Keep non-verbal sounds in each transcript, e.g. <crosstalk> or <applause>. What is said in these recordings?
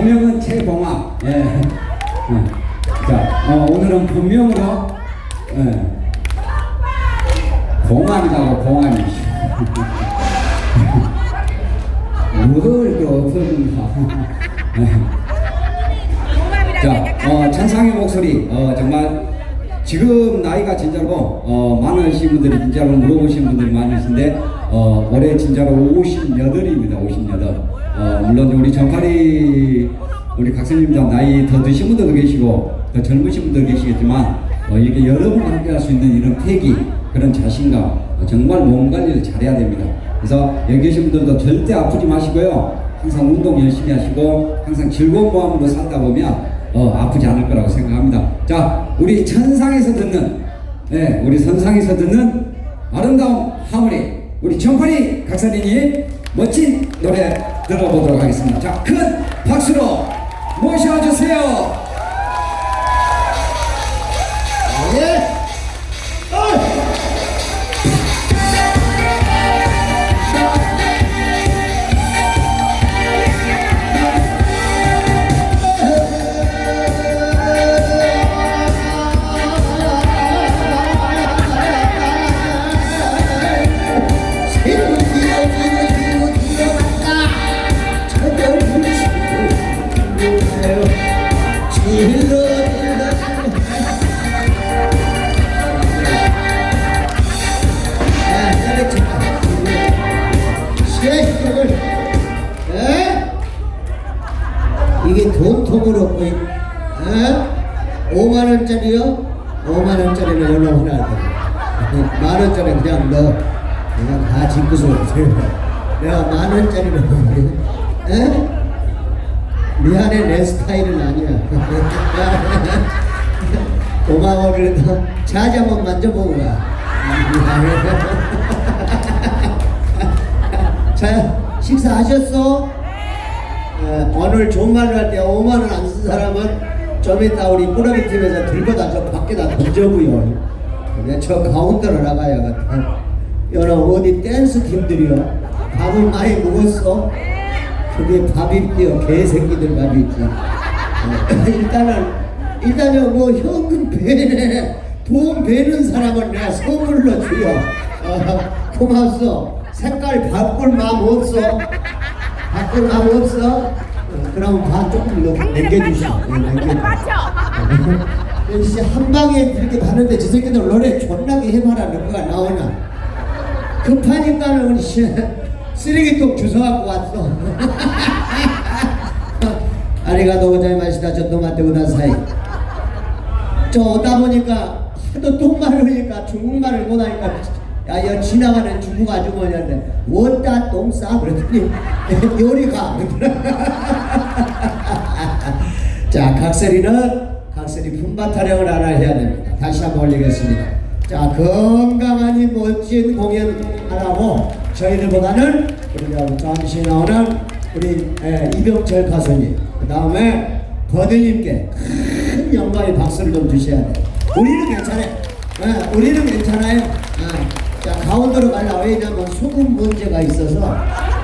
본명은 최봉학. 예. 예. 자, 어, 오늘은 본명으로 예. 봉환이. 뭘또 없었는가. 자, 어, 찬상의 목소리, 어, 정말 지금 나이가 진짜로 어, 많으신 분들이 진짜로 물어보신 분들이 많으신데 어, 올해 진짜로 58입니다. 58. 어, 물론 우리 정파리 우리 각선님도 나이 더 드신 분들도 계시고 더 젊으신 분들도 계시겠지만 어, 이렇게 여러분과 함께 할 수 있는 이런 패기 그런 자신감 어, 정말 몸 관리를 잘해야 됩니다. 그래서 여기 계신 분들도 절대 아프지 마시고요. 항상 운동 열심히 하시고 항상 즐거운 마음으로 살다 보면 어, 아프지 않을 거라고 생각합니다. 자, 우리 천상에서 듣는, 네, 우리 선상에서 듣는 아름다운 하모니, 우리 정파리 각사님이 멋진 노래 들어보도록 하겠습니다. 자, 큰 박수로 모셔주세요. 짜리는 에? 미안해 내 스타일은 아니야. <laughs> 5만원을 자지 한번 만져보고 가자 <laughs> 식사하셨어? 어, 오늘 좋은 말로 할 때 5만원 안 쓴 사람은 좀 이따 우리 꾸러기 팀에서 들고 다저 밖에다 던져고요 네, 저 가운데로 나가야 같아 여러 어디 댄스 팀들이요. 밥을 많이 먹었어? 그게 밥이 뛰어 개새끼들 밥이 있지. 어, <laughs> 일단은 일단은 뭐 현금 배네 돈 배는 사람은 내가 선물로 주여. 어, 고맙소. 색깔 바꿀 마음 없어. 바꿀 마음 없어. 어, 그럼 반 조금 더 남겨주시오. 예, 남겨주시오. 역시 한 방에 이렇게 가는데 저 새끼들 노래 존나게 해봐라 누가 나오나. 급하니까는 쓰레기통 주워갖고 왔어. <laughs> 아리가도 고자이 마시다. 전도마테 우다사이. 저 오다 보니까 하도 똥말을 하니까 중국말을 못하니까 야, 여 지나가는 중국 아주머니한테 원다 똥 싸? 그랬더니 <laughs> 요리가 <laughs> 자 각설이는 각설이 품바 타령을 하나 해야 됩니다. 다시 한번 올리겠습니다. 자 건강한 이 멋진 공연 하라고 저희들보다는 우리 잠시 나오는 우리 에, 이병철 가수님 그 다음에 버드님께 큰 영광의 박수를 좀 주셔야 돼요. 우리는 괜찮아요. 예, 우리는 괜찮아요. 예. 자 가운데로 가려고 왜냐면 소금 문제가 있어서.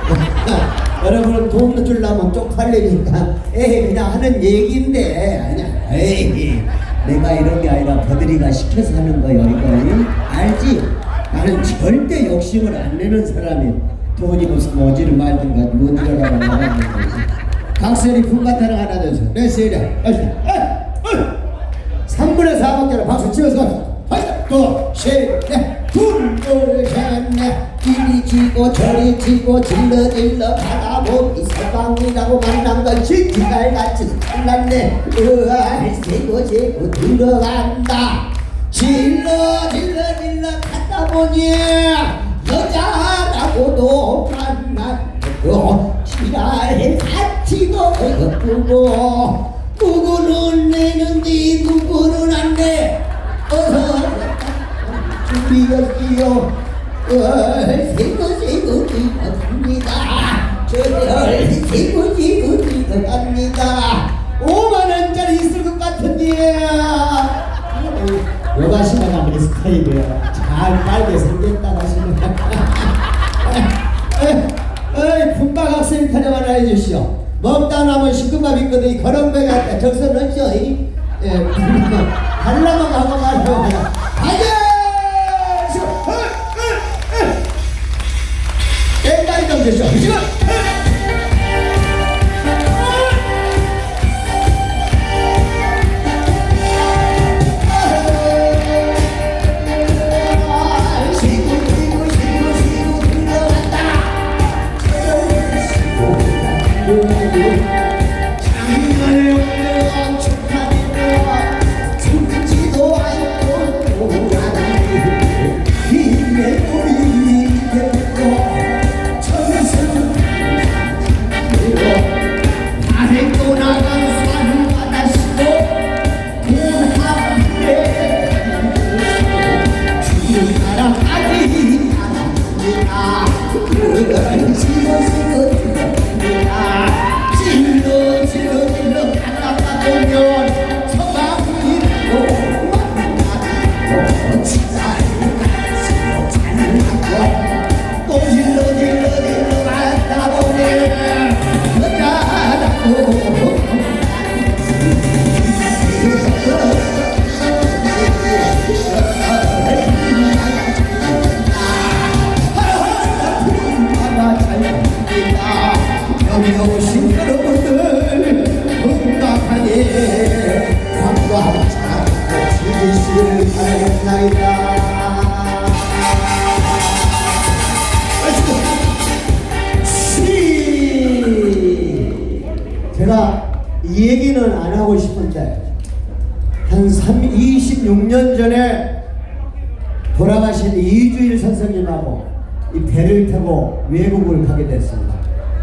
<laughs> 여러분 돈 주려면 쪽팔리니까 에이 그냥 하는 얘기인데 아니야. 에이 내가 이런 게 아니라 버들이가 시켜서 하는 거예요 이거 알지? 나는 절대 욕심을 안 내는 사람이 돈이 무슨 어지를 말든가 뭔지라고 말하는 거지. 각설이 품바타를 하나 줘서 내 세리야. 3분의 4분짜리 박수 치면서 하나 둘셋넷 둘 둘 셋 넷 이리 지고 저리 지고 질러 질러 가다 보니 서방이라고 만난 것이 지갈같이 살났네. 으아 세고 세고 들어간다. 질러 질러 질러 보니 여자라고도 만났고 지랄 사치도 예쁘고. 누구는 내는데 누구는 안돼 어서 준비했지요 세고 세고 뛰어갑니다. 저절 세고 세고 뛰어갑니다. 5만원짜리 있을 것 같은데 여가시다가 우리 스타일이에 요잘 빨게 생겼다 하시는 어이 품바 학생 타령 하나 해주시오. 먹다 남은 식금밥 있거든. 이 거렁뱅이한테 적서 넣죠 이? 예, <laughs> 달라만 하고 말고 가자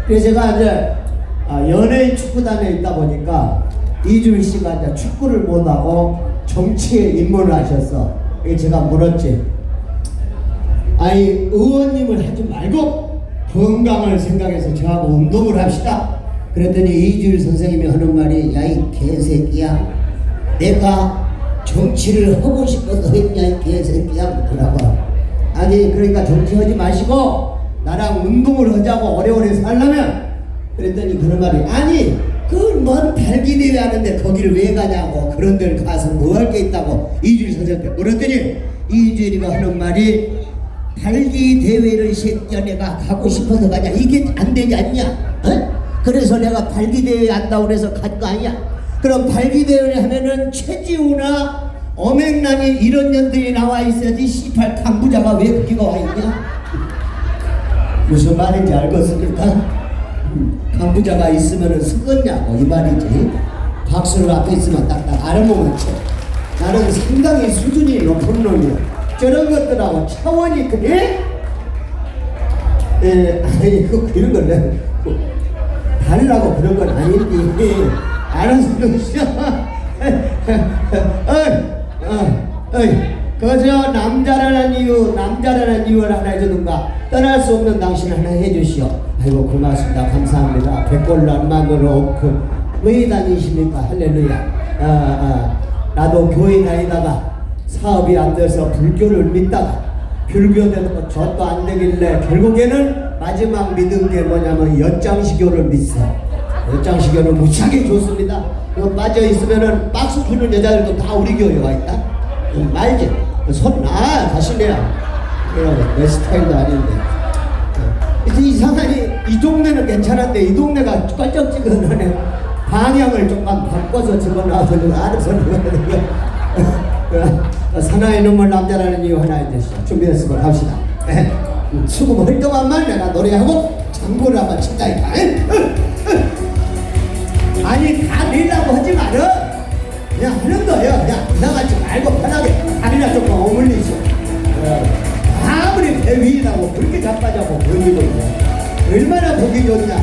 그래서 제가 이제 아, 연예인 축구단에 있다 보니까 이주일 씨가 이제 축구를 못하고 정치에 입문을 하셔서 제가 물었지. 아니 의원님을 하지 말고 건강을 생각해서 저하고 운동을 합시다. 그랬더니 이주일 선생님이 하는 말이 야 이 개새끼야 내가 정치를 하고 싶어서 했냐 이 개새끼야 그러고 아니 그러니까 정치하지 마시고 나랑 운동을 하자고 오래오래 살려면 그랬더니 그런 말이 아니 그먼 달기 대회 하는데 거기를 왜 가냐고. 그런 데를 가서 뭐 할 게 있다고 이주일 선생님께 물었더니 이주일이가 하는 말이 달기 대회를 새끼야 내가 가고 싶어서 가냐. 이게 안 되지 않냐? 어? 그래서 내가 달기 대회 한다고 그래서 갈거 아니야? 그럼 달기 대회를 하면은 최지우나 어맹란이 이런 년들이 나와 있어야지 씨팔 강부자가 왜 거기가 와 있냐 무슨 말인지 알겠습니까? 음, 강부자가 있으면은 쓰겄냐고 이 말이지. 박수를 앞에 있으면 딱딱 알아보면 쳐. 나는 상당히 수준이 높은 놈이야. 저런 것들하고 차원이 그래? 예, 아니 그 그런 걸 내가 뭐 달라고 그런 건 아닌데 알아서 좀 쉬어 어이 어, 어이 그저 남자라는 이유 남자라는 이유를 하나 해주든가 떠날 수 없는 당신 하나 해주시오 아이고 고맙습니다 감사합니다 백골난만으로 없고 왜 다니십니까 할렐루야 아, 아, 나도 교회 다니다가 사업이 안 돼서 불교를 믿다가 불교되는 저도 안 되길래 결국에는 마지막 믿은 게 뭐냐면 엿장시교를 믿어. 엿장시교는 무지하게 좋습니다. 그 빠져 있으면은 박수 주는 여자들도 다 우리 교회 와 있다. 응, 말지. 손나 가실래야. 그래 내 스타일도 아닌데. 어. 이상하니 이 동네는 괜찮은데 이 동네가 껄쩍지근하네. 방향을 조금 바꿔서 집어넣어서 알아서. 어, 사나이 놈을 남자라는 이유 하나 있겠어. 준비했으면 갑시다. 에, 수금 활동한만 내가 노래하고 장구를 한번 친다 이까. 아니 다 내려고 하지 마라. 그냥 하는 거예요. 그냥 이상하지 말고 편하게 다리나 조금 어물리죠. 어, 아무리 배 위라고 그렇게 자빠자고 보이고. 얼마나 보기 좋냐.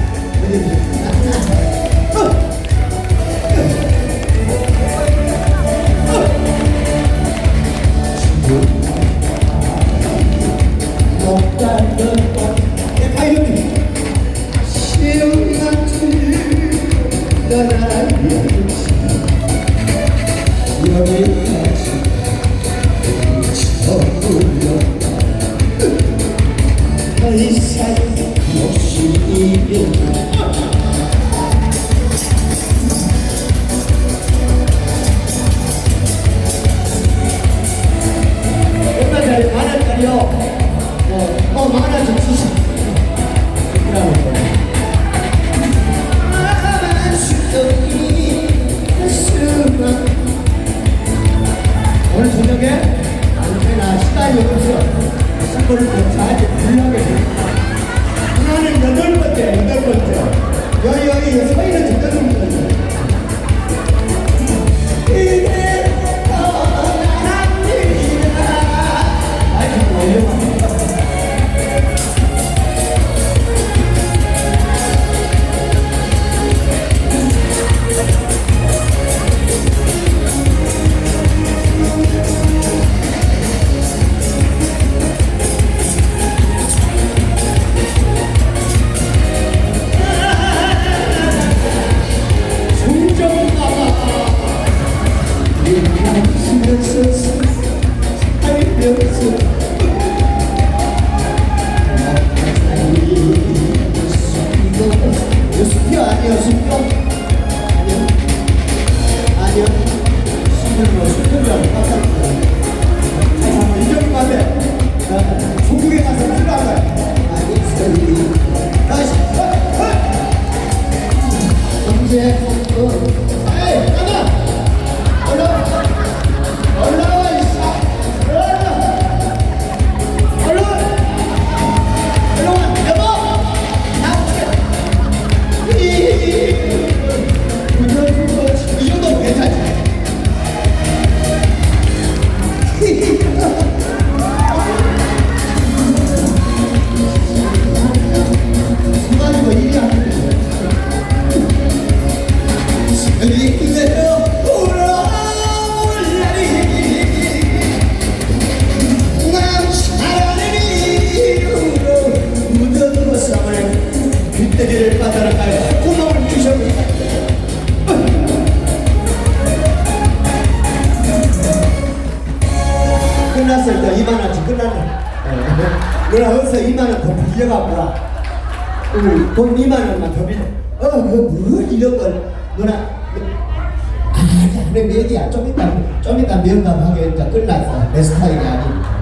이제 끝났어 내 스타일이 아니니까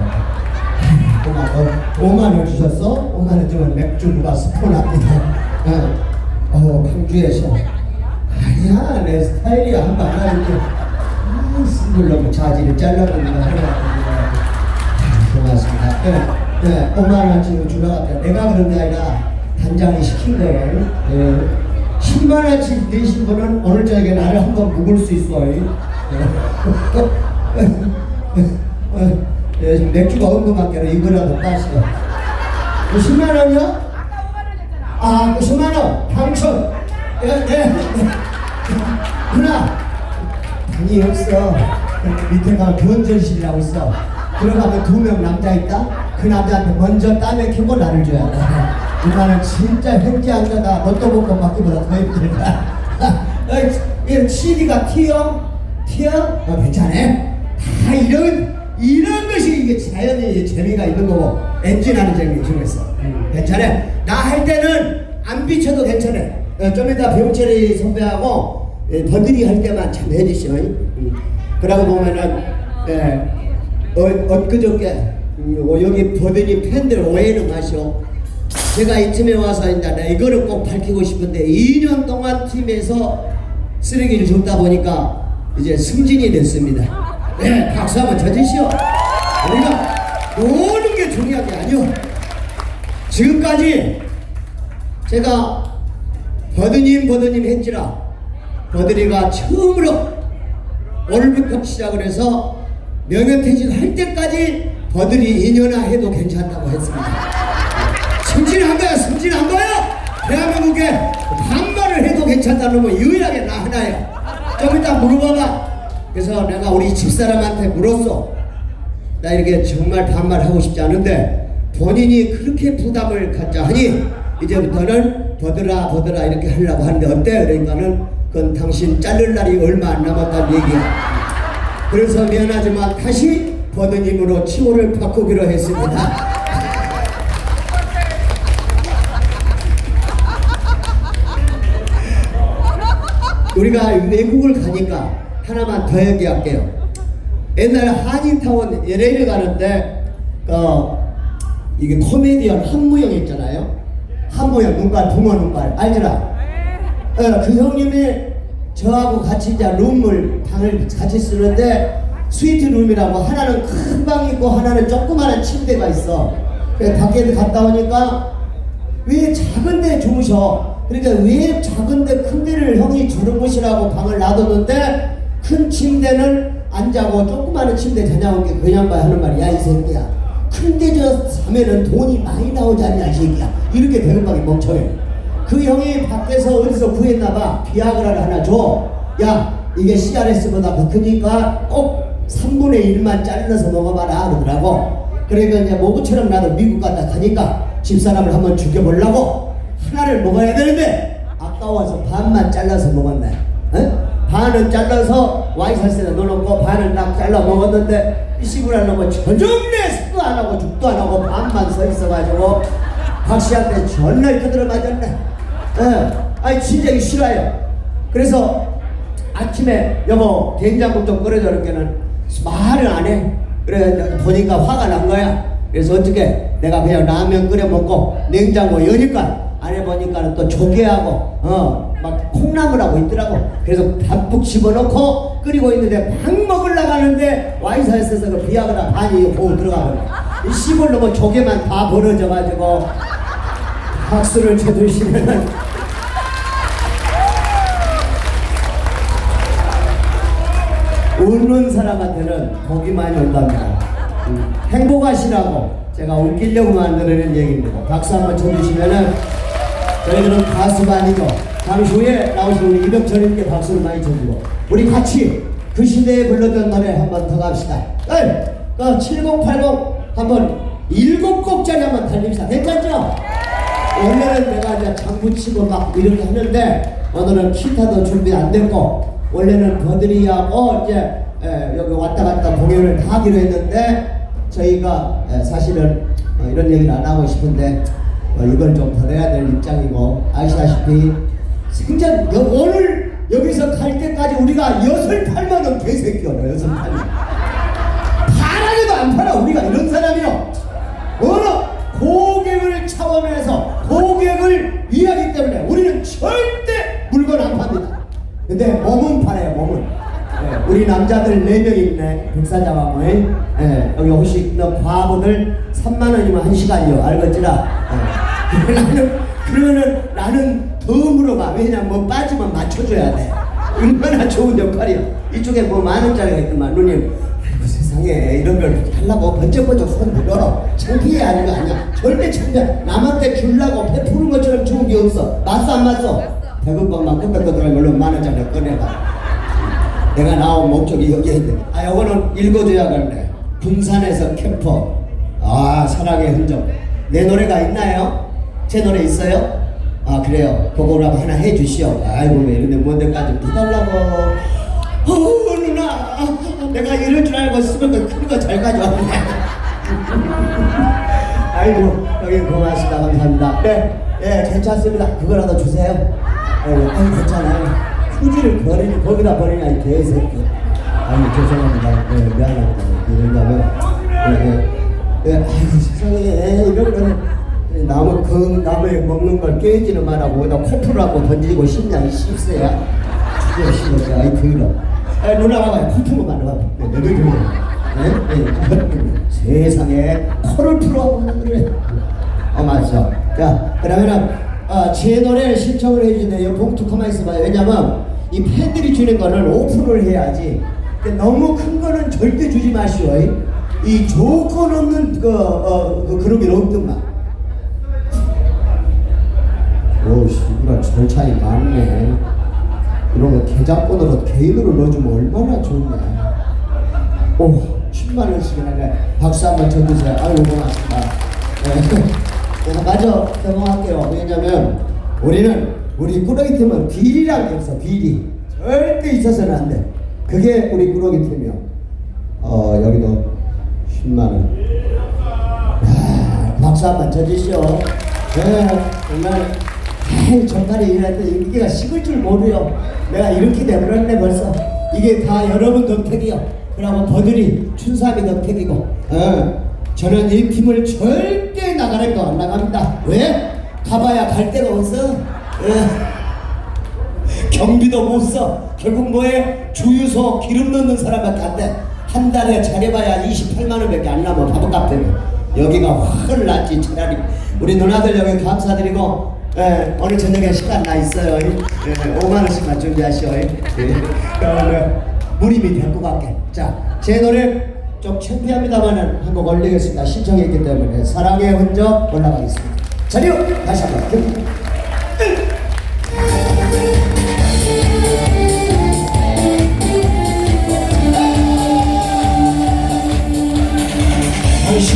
고마워. 5만 원 주셨어? 5만 원 주면 맥주 누가 스폰합니다. 어, 어 광주에서 아니야 내 스타일이야 한번 하는데 자지를 잘라버리는 거 하나 고맙습니다. 네, 네, 5만 원 지금 주려고 할게 내가 그런 게 아니라 단장이 시킨 거예요. 네. 10만 원씩 내신 분은 오늘 저녁에 나를 한번 묵을 수 있어요. 네. <laughs> 예, 맥주가 엉뚱하게로 이거라도 빠시오. 90만 원이요? 아, 90만 원 당첨. 예, 네. 누나, 돈이 없어. 밑에 가면 변전실이라고 있어. 들어가면 두 명 남자 있다. 그 남자한테 먼저 땀에 켜고 나를 줘야 돼. 누나는 진짜 횡재한 거다. 로또 복권 받기보다 더 힘들다. 이 CD가 튀어? 튀어? 어, 괜찮아. 다 이런 이런 것이 이게 자연의 재미가 있는 거고 엔진하는 재미 주고 있어. 괜찮아. 나 할 때는 안 비춰도 괜찮아. 어, 좀 이따 병철이 선배하고 예, 버들이 할 때만 참 해주시오. 음. 그러고 보면은 예, 어, 엊그저께 음, 어, 여기 버들이 팬들 오해는 마시오. 제가 이쯤에 와서 이제 나 이거를 꼭 밝히고 싶은데 2년 동안 팀에서 쓰레기를 줬다 보니까 이제 승진이 됐습니다. 네, 박수 한번 쳐주시오. 우리가 노는 게 중요한 게 아니오. 지금까지 제가 버드님 버드님 했지라 버드리가 처음으로 오늘부터 시작을 해서 명예퇴직 할 때까지 버들이 2년아 해도 괜찮다고 했습니다. 승진한 거야, 승진한 거야! 대한민국에 반말을 해도 괜찮다는 건 유일하게 나 하나야. 좀 이따 물어봐봐. 그래서 내가 우리 집사람한테 물었어. 나 이렇게 정말 반말하고 싶지 않은데 본인이 그렇게 부담을 갖자 하니 이제부터는 버드라 버드라 이렇게 하려고 하는데 어때? 그러니까는 그건 당신 자를 날이 얼마 안 남았다는 얘기야. 그래서 미안하지만 다시 버드님으로 치호를 바꾸기로 했습니다. 우리가 외국을 가니까 하나만 더 얘기할게요. 옛날에 한인타운 LA를 가는데 어 이게 코미디언 한무영 있잖아요. 한무영 눈깔 붕어 눈깔 알지라? 어, 그 형님이 저하고 같이 이제 룸을 방을 같이 쓰는데 스위트 룸이라고 하나는 큰 방이 있고 하나는 조그마한 침대가 있어. 그래, 밖에 갔다 오니까 왜 작은 데 주무셔? 그러니까 왜 작은 데 큰 데를 형이 주는 곳이라고 방을 놔뒀는데 큰 침대는 안 자고 조그마한 침대 자냐고 게 그냥 봐 하는 말이야 이 새끼야. 큰데 저 사면은 돈이 많이 나오지 않냐 이 새끼야. 이렇게 되는 방이 멍청해. 그 형이 밖에서 어디서 구했나봐 비아그라를 하나 줘. 야 이게 CRS보다 더 크니까 꼭 3분의 1만 잘라서 먹어봐라 그러더라고. 그러니까 이제 모구처럼 나도 미국 갔다 가니까 집사람을 한번 죽여보려고 하나를 먹어야 되는데 아까워서 반만 잘라서 먹었네. 어? 반은 잘라서 와이셔츠에다 넣어놓고 반은 딱 잘라 먹었는데 이 시골에 놈은 저녁내 술도 안 하고 죽도 안 하고 반만 서 있어가지고 박씨한테 전날 그대로 맞았네. 예, 아니 진짜 이거 싫어요. 그래서 아침에 여보 된장국 좀 끓여줘 이렇게는 말을 안 해. 그래 보니까 화가 난 거야. 그래서 어떻게 내가 그냥 라면 끓여 먹고 냉장고 여니까 안에 보니까는 또 조개하고 어 막 콩나물하고 있더라고. 그래서 담뿍 집어넣고 끓이고 있는데 막 먹으려고 하는데 와이사에서 그 비아그라 반이 호 들어가거든. 이 씹을 놈은 조개만 다 벌어져가지고 박수를 쳐주시면은 웃는 사람한테는 복이 많이 온답니다. 음, 행복하시라고 제가 웃기려고 만드는 얘기입니다. 박수 한번 쳐주시면은 저희들은 가수가 아니고 잠시 후에 나오신 우리 이병철님께 박수를 많이 쳐주고 우리 같이 그 시대에 불렀던 노래 한 번 더 갑시다. 에이, 그 7080 한번 일곱 곡짜리 한번 달립시다. 괜찮죠? 원래는 내가 이제 장구 치고 막 이렇게 하는데 오늘은 기타도 준비 안 됐고 원래는 버들이하고 이제 에, 여기 왔다 갔다 공연을 다 하기로 했는데 저희가 에, 사실은 어, 이런 얘기를 안 하고 싶은데 어, 이걸 좀 버려야 될 입장이고 아시다시피 생전 여- 오늘 여기서 갈 때까지 우리가 엿을 팔만 원 개새끼야 엿을 팔만. 파라게도 안 팔아 우리가 이런 사람이요. 어느 고객을 차원에서 고객을 위하기 때문에 우리는 절대 물건 안 팝니다. 근데 몸은 팔아요 몸은 예, 우리 남자들 4명 있네 백사장하고 예, 여기 혹시 너 과분을 3만 원이면 한 시간이요. 알겠지라? 예. 나는 그러면은 나는 더 물어봐 왜냐 뭐 빠지면 맞춰줘야 돼. 얼마나 좋은 역할이야. 이쪽에 뭐 만 원짜리가 있더만 누님. 아이고 세상에. 이런 걸 하려고 번쩍번쩍 손 들어. 창피해 하는 거 아니야. 절대 창피해. 남한테 주려고 베푸는 것처럼 좋은 게 없어. 맞어 안 맞어? 대금방만 끄덕끄덕하는 걸로 만 원짜리 꺼내봐 내가 나온 목적이 여기에 있는데 아 요거는 읽어줘야겠네 군산에서 캠퍼. 아 사랑의 흔적. 내 노래가 있나요? 제 노래 있어요? 아 그래요. 그거라도 하나 해주시오. 아이고 왜 이런데 뭔데까지 부달라고. 어 누나. 내가 이럴 줄 알고 쓰면 큰거 잘 가져왔네. <laughs> 아이고 여기 고맙습니다. 감사합니다. 네, 예 괜찮습니다. 그거라도 주세요. 예, 아유 괜찮아요 휴지를 버리니 거기다 버리냐 이 개새끼. 아니 죄송합니다. 예, 미안합니다. 왜냐면 예, 예, 예, 아이고 세상에. 이런 거는 나무 그 나무에 먹는 걸 깨지는 말하고 거기다 코프라고 던지고 싶냐 이 씹새야? 이거 씹어서 아이 그이로 아 누나 네, 내가 좀 네? 네. 세상에. 코를 풀어. 그래. 어 맞어 자 그러면은 어, 제 노래를 신청을 해주는데 이 봉투 가만히 있어봐요. 왜냐면 이 팬들이 주는 거는 오픈을 해야지. 너무 큰 거는 절대 주지 마시오. 이 조건 없는 그, 어, 그 그런 게 없더만 오씨 이거 절차이 많네. 이런 거 계좌번호로 개인으로 넣어주면 얼마나 좋냐 오 10만 원씩이나 네. 박수 한번 쳐주세요. 아유 고맙습니다. 네. 내가 마저 개봉할게요. 왜냐면 우리는 우리 꾸러기 팀은 비리라는 게 없어 비리 절대 있어서는 안 돼. 그게 우리 꾸러기 팀이요. 어 여기도 10만 원. 야, 박수 한번 쳐주시오. 네, 정말 아이 정말에 일할 때 인기가 식을 줄 모르요. 내가 이렇게 돼버렸네 벌써. 이게 다 여러분 덕택이요. 그러고 버들이 춘삼이 덕택이고 어, 저는 이 팀을 절대 나가는 거안 나갑니다. 왜? 가봐야 갈 데가 없어 어. 경비도 못 써. 결국 뭐해? 주유소 기름 넣는 사람밖에 안 돼. 한 달에 잘해봐야 28만 원밖에 안 남아 밥값 때문에. 여기가 훨 낫지 차라리 우리 누나들 여기 감사드리고 예, 오늘 저녁에 시간 나 있어요 예, 5만 원씩만 준비하시오 예. 그러면 무림이 될것 같게 자제 노래 좀 창피합니다만은 한곡 올리겠습니다 신청했기 때문에 사랑의 흔적 올라가겠습니다 자료 다시 한번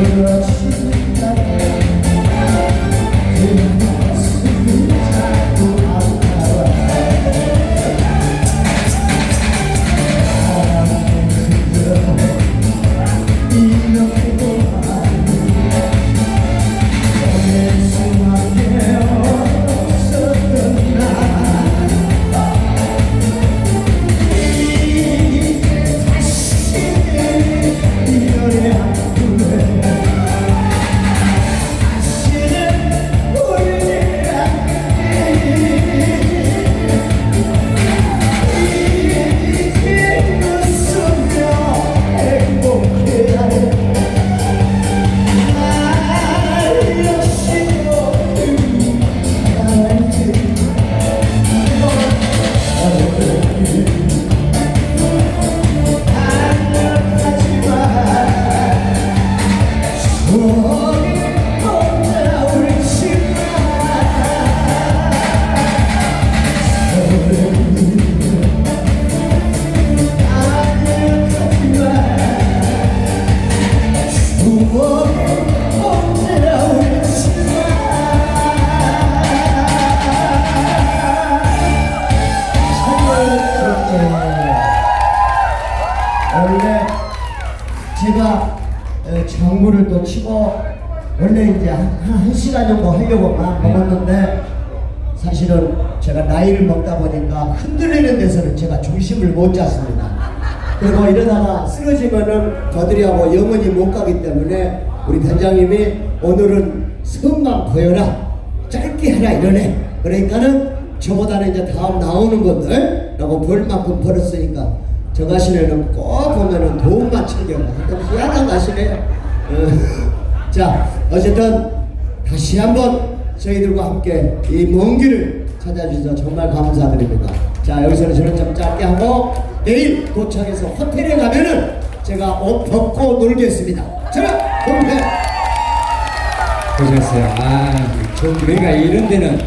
원 막 먹었는데 사실은 제가 나이를 먹다 보니까 흔들리는 데서는 제가 중심을 못 잡습니다. 그리고 이러다가 쓰러지면은 저들이하고 영원히 못 가기 때문에 우리 단장님이 오늘은 성만 보여라 짧게 하라 이러네. 그러니까는 저보다는 이제 다음 나오는 분들라고 벌 만큼 벌었으니까 저 가시네는 꼭 보면은 도움만. 하여튼 희한한 가시네요. 어, <laughs> 자, 어쨌든 다시 한번 저희들과 함께 이 먼 길을 찾아주셔서 정말 감사드립니다. 자, 여기서는 저는 좀 짧게 하고 내일 도착해서 호텔에 가면은 제가 옷 벗고 놀겠습니다. 자, 동태. 고생했어요. 아, 저 우리가 이런 데는